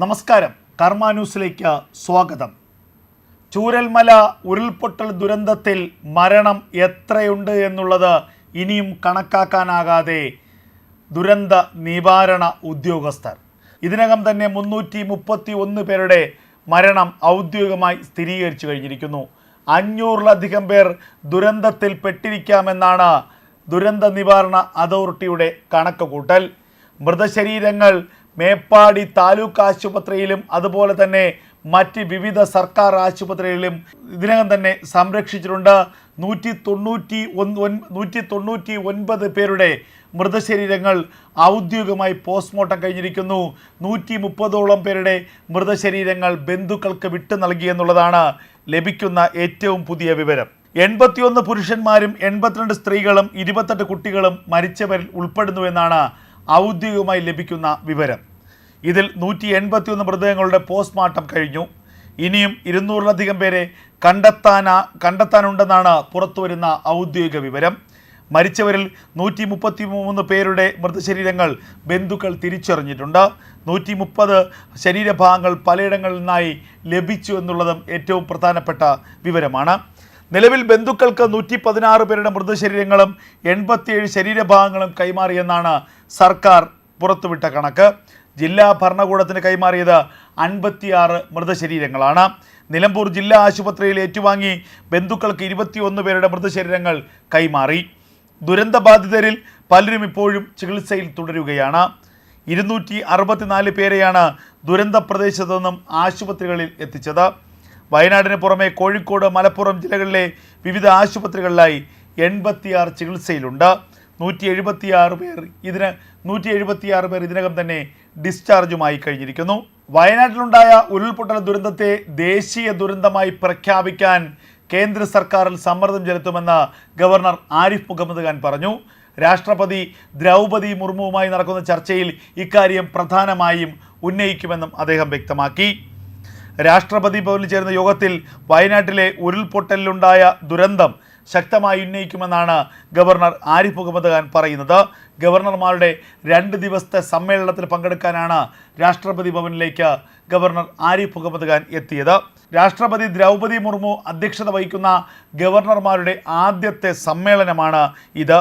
നമസ്കാരം. കർമ്മ ന്യൂസിലേക്ക് സ്വാഗതം. ചൂരൽമല ഉരുൾപൊട്ടൽ ദുരന്തത്തിൽ മരണം എത്രയുണ്ട് എന്നുള്ളത് ഇനിയും കണക്കാക്കാനാകാതെ ദുരന്ത നിവാരണ ഉദ്യോഗസ്ഥർ. ഇതിനകം തന്നെ മുന്നൂറ്റി മുപ്പത്തി ഒന്ന് പേരുടെ മരണം ഔദ്യോഗികമായി സ്ഥിരീകരിച്ചു കഴിഞ്ഞിരിക്കുന്നു. അഞ്ഞൂറിലധികം പേർ ദുരന്തത്തിൽ പെട്ടിരിക്കാമെന്നാണ് ദുരന്ത നിവാരണ അതോറിറ്റിയുടെ കണക്ക് കൂട്ടൽ മൃതശരീരങ്ങൾ മേപ്പാടി താലൂക്ക് ആശുപത്രിയിലും അതുപോലെ തന്നെ മറ്റ് വിവിധ സർക്കാർ ആശുപത്രികളിലും ഇതിനകം തന്നെ സംരക്ഷിച്ചിട്ടുണ്ട്. നൂറ്റി തൊണ്ണൂറ്റി നൂറ്റി തൊണ്ണൂറ്റി ഒൻപത് പേരുടെ മൃതശരീരങ്ങൾ ഔദ്യോഗികമായി പോസ്റ്റ്മോർട്ടം കഴിഞ്ഞിരിക്കുന്നു. നൂറ്റി മുപ്പതോളം പേരുടെ മൃതശരീരങ്ങൾ ബന്ധുക്കൾക്ക് വിട്ടു നൽകിയെന്നുള്ളതാണ് ലഭിക്കുന്ന ഏറ്റവും പുതിയ വിവരം. എൺപത്തിയൊന്ന് പുരുഷന്മാരും എൺപത്തിരണ്ട് സ്ത്രീകളും ഇരുപത്തെട്ട് കുട്ടികളും മരിച്ചവരിൽ ഉൾപ്പെടുന്നുവെന്നാണ് ഔദ്യോഗികമായി ലഭിക്കുന്ന വിവരം. ഇതിൽ നൂറ്റി എൺപത്തിയൊന്ന് മൃതദേഹങ്ങളുടെ പോസ്റ്റ്മോർട്ടം കഴിഞ്ഞു. ഇനിയും ഇരുന്നൂറിലധികം പേരെ കണ്ടെത്താനാ കണ്ടെത്താനുണ്ടെന്നാണ് പുറത്തുവരുന്ന ഔദ്യോഗിക വിവരം. മരിച്ചവരിൽ നൂറ്റി മുപ്പത്തി മൂന്ന് പേരുടെ മൃതശരീരങ്ങൾ ബന്ധുക്കൾ തിരിച്ചറിഞ്ഞിട്ടുണ്ട്. നൂറ്റി മുപ്പത് ശരീരഭാഗങ്ങൾ പലയിടങ്ങളിൽ നിന്നായി ലഭിച്ചു എന്നുള്ളതും ഏറ്റവും പ്രധാനപ്പെട്ട വിവരമാണ്. നിലവിൽ ബന്ധുക്കൾക്ക് നൂറ്റി പതിനാറ് പേരുടെ മൃതശരീരങ്ങളും എൺപത്തിയേഴ് ശരീരഭാഗങ്ങളും കൈമാറിയെന്നാണ് സർക്കാർ പുറത്തുവിട്ട കണക്ക്. ജില്ലാ ഭരണകൂടത്തിന് കൈമാറിയത് അൻപത്തിയാറ് മൃതശരീരങ്ങളാണ്. നിലമ്പൂർ ജില്ലാ ആശുപത്രിയിൽ ഏറ്റുവാങ്ങി ബന്ധുക്കൾക്ക് ഇരുപത്തിയൊന്ന് പേരുടെ മൃതശരീരങ്ങൾ കൈമാറി. ദുരന്തബാധിതരിൽ പലരും ഇപ്പോഴും ചികിത്സയിൽ തുടരുകയാണ്. ഇരുന്നൂറ്റി അറുപത്തിനാല് പേരെയാണ് ദുരന്ത പ്രദേശത്തു നിന്നും ആശുപത്രികളിൽ എത്തിച്ചത്. വയനാടിന് പുറമെ കോഴിക്കോട് മലപ്പുറം ജില്ലകളിലെ വിവിധ ആശുപത്രികളിലായി എൺപത്തിയാറ് ചികിത്സയിലുണ്ട്. നൂറ്റി എഴുപത്തിയാറ് പേർ ഇതിന് നൂറ്റി എഴുപത്തിയാറ് പേർ ഇതിനകം തന്നെ ഡിസ്ചാർജുമായി കഴിഞ്ഞിരിക്കുന്നു. വയനാട്ടിലുണ്ടായ ഉരുൾപൊട്ടൽ ദുരന്തത്തെ ദേശീയ ദുരന്തമായി പ്രഖ്യാപിക്കാൻ കേന്ദ്ര സർക്കാരിൽ സമ്മർദ്ദം ചെലുത്തുമെന്ന് ഗവർണർ ആരിഫ് മുഹമ്മദ് ഖാൻ പറഞ്ഞു. രാഷ്ട്രപതി ദ്രൗപദി മുർമുവുമായി നടക്കുന്ന ചർച്ചയിൽ ഇക്കാര്യം പ്രധാനമായും ഉന്നയിക്കുമെന്നും അദ്ദേഹം വ്യക്തമാക്കി. രാഷ്ട്രപതി ഭവനിൽ ചേർന്ന യോഗത്തിൽ വയനാട്ടിലെ ഉരുൾപൊട്ടലിലുണ്ടായ ദുരന്തം ശക്തമായി ഉന്നയിക്കുമെന്നാണ് ഗവർണർ ആരിഫ് മുഹമ്മദ് ഖാൻ പറയുന്നത്. ഗവർണർമാരുടെ രണ്ട് ദിവസത്തെ സമ്മേളനത്തിൽ പങ്കെടുക്കാനാണ് രാഷ്ട്രപതി ഭവനിലേക്ക് ഗവർണർ ആരിഫ് മുഹമ്മദ് ഖാൻ എത്തിയത്. രാഷ്ട്രപതി ദ്രൗപദി മുർമു അധ്യക്ഷത വഹിക്കുന്ന ഗവർണർമാരുടെ ആദ്യത്തെ സമ്മേളനമാണ് ഇത്.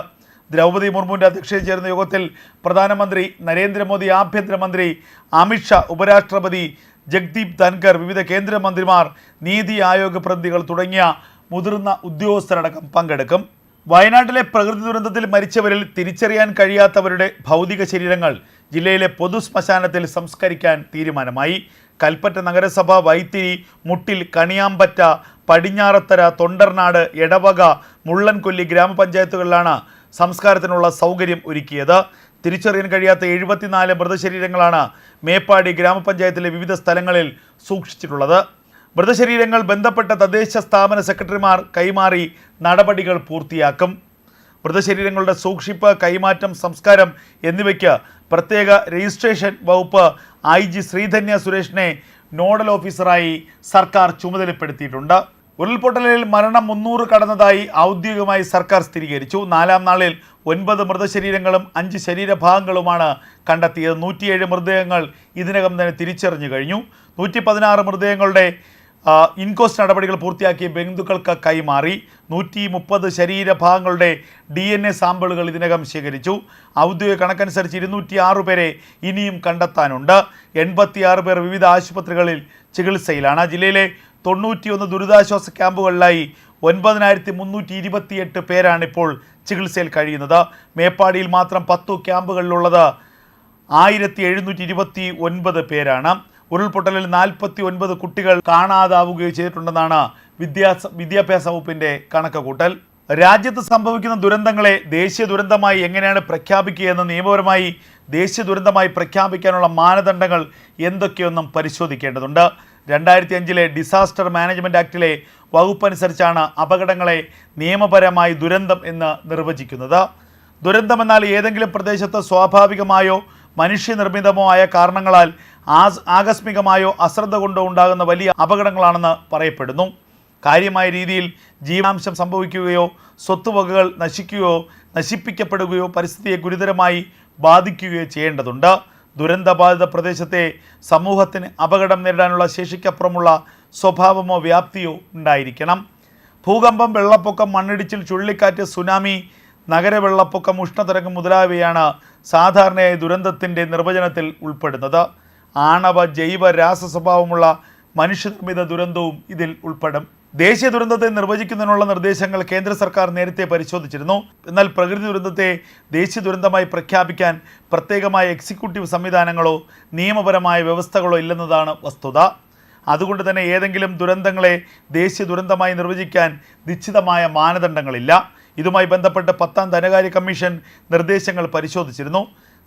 ദ്രൗപദി മുർമുവിന്റെ അധ്യക്ഷതയിൽ ചേർന്ന യോഗത്തിൽ പ്രധാനമന്ത്രി നരേന്ദ്രമോദി ആഭ്യന്തരമന്ത്രി അമിത്ഷാ ഉപരാഷ്ട്രപതി ജഗ്ദീപ് ധൻകർ വിവിധ കേന്ദ്രമന്ത്രിമാർ നീതി ആയോഗ് പ്രതിനിധികൾ തുടങ്ങിയ മുതിർന്ന ഉദ്യോഗസ്ഥരടക്കം പങ്കെടുക്കും. വയനാട്ടിലെ പ്രകൃതി ദുരന്തത്തിൽ മരിച്ചവരിൽ തിരിച്ചറിയാൻ കഴിയാത്തവരുടെ ഭൗതിക ശരീരങ്ങൾ ജില്ലയിലെ പൊതു ശ്മശാനത്തിൽ സംസ്കരിക്കാൻ തീരുമാനമായി. കൽപ്പറ്റ നഗരസഭ വൈത്തിരി മുട്ടിൽ കണിയാമ്പറ്റ പടിഞ്ഞാറത്തര തൊണ്ടർനാട് എടവക മുള്ളൻകൊല്ലി ഗ്രാമപഞ്ചായത്തുകളിലാണ് സംസ്കാരത്തിനുള്ള സൗകര്യം ഒരുക്കിയത്. തിരിച്ചറിയാൻ കഴിയാത്ത എഴുപത്തിനാല് മൃതശരീരങ്ങളാണ് മേപ്പാടി ഗ്രാമപഞ്ചായത്തിലെ വിവിധ സ്ഥലങ്ങളിൽ സൂക്ഷിച്ചിട്ടുള്ളത്. മൃതശരീരങ്ങൾ ബന്ധപ്പെട്ട തദ്ദേശ സ്ഥാപന സെക്രട്ടറിമാർ കൈമാറി നടപടികൾ പൂർത്തിയാക്കും. മൃതശരീരങ്ങളുടെ സൂക്ഷിപ്പ് കൈമാറ്റം സംസ്കാരം എന്നിവയ്ക്ക് പ്രത്യേക രജിസ്ട്രേഷൻ വകുപ്പ് ഐ ജി ശ്രീധന്യ സുരേഷിനെ നോഡൽ ഓഫീസറായി സർക്കാർ ചുമതലപ്പെടുത്തിയിട്ടുണ്ട്. ഉരുൾപൊട്ടലിൽ മരണം മുന്നൂറ് കടന്നതായി ഔദ്യോഗികമായി സർക്കാർ സ്ഥിരീകരിച്ചു. നാലാം നാളിൽ ഒൻപത് മൃതശരീരങ്ങളും അഞ്ച് ശരീരഭാഗങ്ങളുമാണ് കണ്ടെത്തിയത്. നൂറ്റിയേഴ് മൃതദേഹങ്ങൾ ഇതിനകം തന്നെ തിരിച്ചറിഞ്ഞു കഴിഞ്ഞു. നൂറ്റി പതിനാറ് മൃതദേഹങ്ങളുടെ ഇൻകോസ്റ്റ് നടപടികൾ പൂർത്തിയാക്കി ബന്ധുക്കൾക്ക് കൈമാറി. നൂറ്റി മുപ്പത് ശരീരഭാഗങ്ങളുടെ ഡി എൻ എ സാമ്പിളുകൾ ഇതിനകം ശേഖരിച്ചു. ഔദ്യോഗിക കണക്കനുസരിച്ച് ഇരുന്നൂറ്റി ആറ് പേരെ ഇനിയും കണ്ടെത്താനുണ്ട്. എൺപത്തിയാറ് പേർ വിവിധ ആശുപത്രികളിൽ ചികിത്സയിലാണ്. ജില്ലയിലെ തൊണ്ണൂറ്റിയൊന്ന് ദുരിതാശ്വാസ ക്യാമ്പുകളിലായി ഒൻപതിനായിരത്തി മുന്നൂറ്റി ഇരുപത്തിയെട്ട് പേരാണിപ്പോൾ ചികിത്സയിൽ കഴിയുന്നത്. മേപ്പാടിയിൽ മാത്രം പത്തു ക്യാമ്പുകളിലുള്ളത് ആയിരത്തി എഴുന്നൂറ്റി ഇരുപത്തി ഒൻപത് പേരാണ്. ഉരുൾപൊട്ടലിൽ നാൽപ്പത്തി ഒൻപത് കുട്ടികൾ കാണാതാവുകയോ ചെയ്തിട്ടുണ്ടെന്നാണ് വിദ്യാഭ്യാസ വിദ്യാഭ്യാസ വകുപ്പിന്റെ കണക്ക് കൂട്ടൽ രാജ്യത്ത് സംഭവിക്കുന്ന ദുരന്തങ്ങളെ ദേശീയ ദുരന്തമായി എങ്ങനെയാണ് പ്രഖ്യാപിക്കുക എന്ന് നിയമപരമായി ദേശീയ ദുരന്തമായി പ്രഖ്യാപിക്കാനുള്ള മാനദണ്ഡങ്ങൾ എന്തൊക്കെയൊന്നും പരിശോധിക്കേണ്ടതുണ്ട്. രണ്ടായിരത്തി അഞ്ചിലെ ഡിസാസ്റ്റർ മാനേജ്മെന്റ് ആക്ടിലെ വകുപ്പനുസരിച്ചാണ് അപകടങ്ങളെ നിയമപരമായി ദുരന്തം എന്ന് നിർവചിക്കുന്നത്. ദുരന്തമെന്നാൽ ഏതെങ്കിലും പ്രദേശത്ത് സ്വാഭാവികമായോ മനുഷ്യനിർമ്മിതമോ ആയ കാരണങ്ങളാൽ ആസ് ആകസ്മികമായോ അശ്രദ്ധ കൊണ്ടോ ഉണ്ടാകുന്ന വലിയ അപകടങ്ങളാണെന്ന് പറയപ്പെടുന്നു. കാര്യമായ രീതിയിൽ ജീവാംശം സംഭവിക്കുകയോ സ്വത്തുവകകൾ നശിക്കുകയോ നശിപ്പിക്കപ്പെടുകയോ പരിസ്ഥിതിയെ ഗുരുതരമായി ബാധിക്കുകയോ ചെയ്യേണ്ടതുണ്ട്. ദുരന്തബാധിത പ്രദേശത്തെ സമൂഹത്തിന് അപകടം നേരിടാനുള്ള ശേഷിക്കപ്പുറമുള്ള സ്വഭാവമോ വ്യാപ്തിയോ ഉണ്ടായിരിക്കണം. ഭൂകമ്പം വെള്ളപ്പൊക്കം മണ്ണിടിച്ചിൽ ചുഴലിക്കാറ്റ് സുനാമി നഗരവെള്ളപ്പൊക്കം ഉഷ്ണതരംഗം മുതലായവയാണ് സാധാരണയായി ദുരന്തത്തിന്റെ നിർവചനത്തിൽ ഉൾപ്പെടുന്നത്. ആണവ ജൈവ രാസ സ്വഭാവമുള്ള മനുഷ്യനിർമ്മിത ദുരന്തവും ഇതിൽ ഉൾപ്പെടും. ദേശീയ ദുരന്തത്തെ നിർവചിക്കുന്നതിനുള്ള നിർദ്ദേശങ്ങൾ കേന്ദ്ര സർക്കാർ നേരത്തെ പരിശോധിച്ചിരുന്നു. എന്നാൽ പ്രകൃതി ദുരന്തത്തെ ദേശീയ ദുരന്തമായി പ്രഖ്യാപിക്കാൻ പ്രത്യേകമായ എക്സിക്യൂട്ടീവ് സംവിധാനങ്ങളോ നിയമപരമായ വ്യവസ്ഥകളോ ഇല്ലെന്നതാണ് വസ്തുത. അതുകൊണ്ട് തന്നെ ഏതെങ്കിലും ദുരന്തങ്ങളെ ദേശീയ ദുരന്തമായി നിർവചിക്കാൻ നിശ്ചിതമായ മാനദണ്ഡങ്ങളില്ല. ഇതുമായി ബന്ധപ്പെട്ട് പത്താം ധനകാര്യ കമ്മീഷൻ നിർദ്ദേശങ്ങൾ പരിശോധിച്ചിരുന്നു.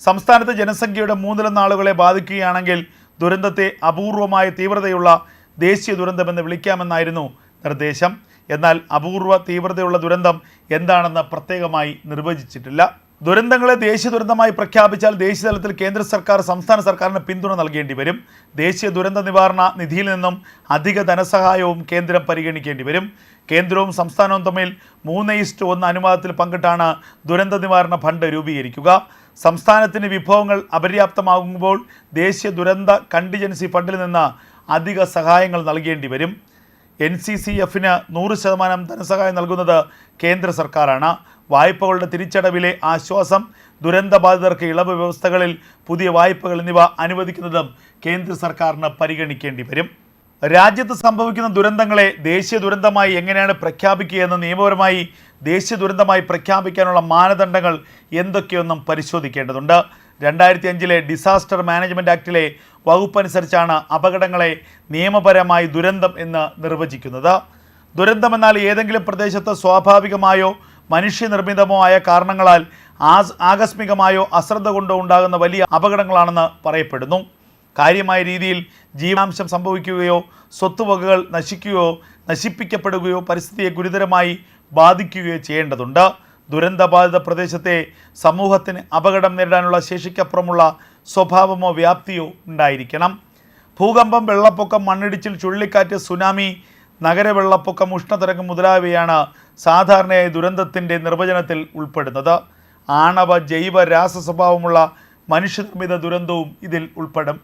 സംസ്ഥാനത്തെ ജനസംഖ്യയുടെ മൂന്നിലൊന്ന് ബാധിക്കുകയാണെങ്കിൽ ദുരന്തത്തെ അപൂർവമായ തീവ്രതയുള്ള ദേശീയ ദുരന്തമെന്ന് വിളിക്കാമെന്നായിരുന്നു നിർദ്ദേശം. എന്നാൽ അപൂർവ തീവ്രതയുള്ള ദുരന്തം എന്താണെന്ന് പ്രത്യേകമായി നിർവചിച്ചിട്ടില്ല. ദുരന്തങ്ങളെ ദേശീയ ദുരന്തമായി പ്രഖ്യാപിച്ചാൽ ദേശീയ തലത്തിൽ കേന്ദ്ര സർക്കാർ സംസ്ഥാന സർക്കാരിന് പിന്തുണ നൽകേണ്ടി വരും. ദേശീയ ദുരന്ത നിവാരണ നിധിയിൽ നിന്നും അധിക ധനസഹായവും കേന്ദ്രം പരിഗണിക്കേണ്ടി വരും. കേന്ദ്രവും സംസ്ഥാനവും തമ്മിൽ മൂന്ന് ഈസ്റ്റ് ഒന്ന് അനുവാദത്തിൽ പങ്കിട്ടാണ് ദുരന്ത നിവാരണ ഫണ്ട് രൂപീകരിക്കുക. സംസ്ഥാനത്തിന് വിഭവങ്ങൾ അപര്യാപ്തമാകുമ്പോൾ ദേശീയ ദുരന്ത കണ്ടിജൻസി ഫണ്ടിൽ നിന്ന് അധിക സഹായങ്ങൾ നൽകേണ്ടി വരും. എൻ സി സി എഫിന് നൂറ് ശതമാനം ധനസഹായം നൽകുന്നത് കേന്ദ്ര സർക്കാരാണ്. വായ്പകളുടെ തിരിച്ചടവിലെ ആശ്വാസം ദുരന്തബാധിതർക്ക് ഇളവ് വ്യവസ്ഥകളിൽ പുതിയ വായ്പകൾ എന്നിവ അനുവദിക്കുന്നതും കേന്ദ്ര സർക്കാരിന് പരിഗണിക്കേണ്ടി വരും. രാജ്യത്ത് സംഭവിക്കുന്ന ദുരന്തങ്ങളെ ദേശീയ ദുരന്തമായി എങ്ങനെയാണ് പ്രഖ്യാപിക്കുക എന്ന് നിയമപരമായി ദേശീയ ദുരന്തമായി പ്രഖ്യാപിക്കാനുള്ള മാനദണ്ഡങ്ങൾ എന്തൊക്കെയൊന്നും പരിശോധിക്കേണ്ടതുണ്ട്. രണ്ടായിരത്തി അഞ്ചിലെ ഡിസാസ്റ്റർ മാനേജ്മെന്റ് ആക്ടിലെ വകുപ്പനുസരിച്ചാണ് അപകടങ്ങളെ നിയമപരമായി ദുരന്തം എന്ന് നിർവചിക്കുന്നത്. ദുരന്തം എന്നാൽ ഏതെങ്കിലും പ്രദേശത്ത് സ്വാഭാവികമായോ മനുഷ്യനിർമ്മിതമോ ആയ കാരണങ്ങളാൽ ആസ് ആകസ്മികമായോ അശ്രദ്ധ കൊണ്ടോ ഉണ്ടാകുന്ന വലിയ അപകടങ്ങളാണെന്ന് പറയപ്പെടുന്നു. കാര്യമായ രീതിയിൽ ജീവാംശം സംഭവിക്കുകയോ സ്വത്തുവകകൾ നശിക്കുകയോ നശിപ്പിക്കപ്പെടുകയോ പരിസ്ഥിതിയെ ഗുരുതരമായി ബാധിക്കുകയോ ചെയ്യേണ്ടതുണ്ട്. ദുരന്തബാധിത പ്രദേശത്തെ സമൂഹത്തിന് അപകടം നേരിടാനുള്ള ശേഷിക്കപ്പുറമുള്ള സ്വഭാവമോ വ്യാപ്തിയോ ഉണ്ടായിരിക്കണം. ഭൂകമ്പം വെള്ളപ്പൊക്കം മണ്ണിടിച്ചിൽ ചുഴലിക്കാറ്റ് സുനാമി നഗരവെള്ളപ്പൊക്കം ഉഷ്ണതരംഗം മുതലായവയാണ് സാധാരണയായി ദുരന്തത്തിന്റെ നിർവചനത്തിൽ ഉൾപ്പെടുന്നത്. ആണവ ജൈവ രാസ സ്വഭാവമുള്ള മനുഷ്യനിർമ്മിത ദുരന്തവും ഇതിൽ ഉൾപ്പെടും.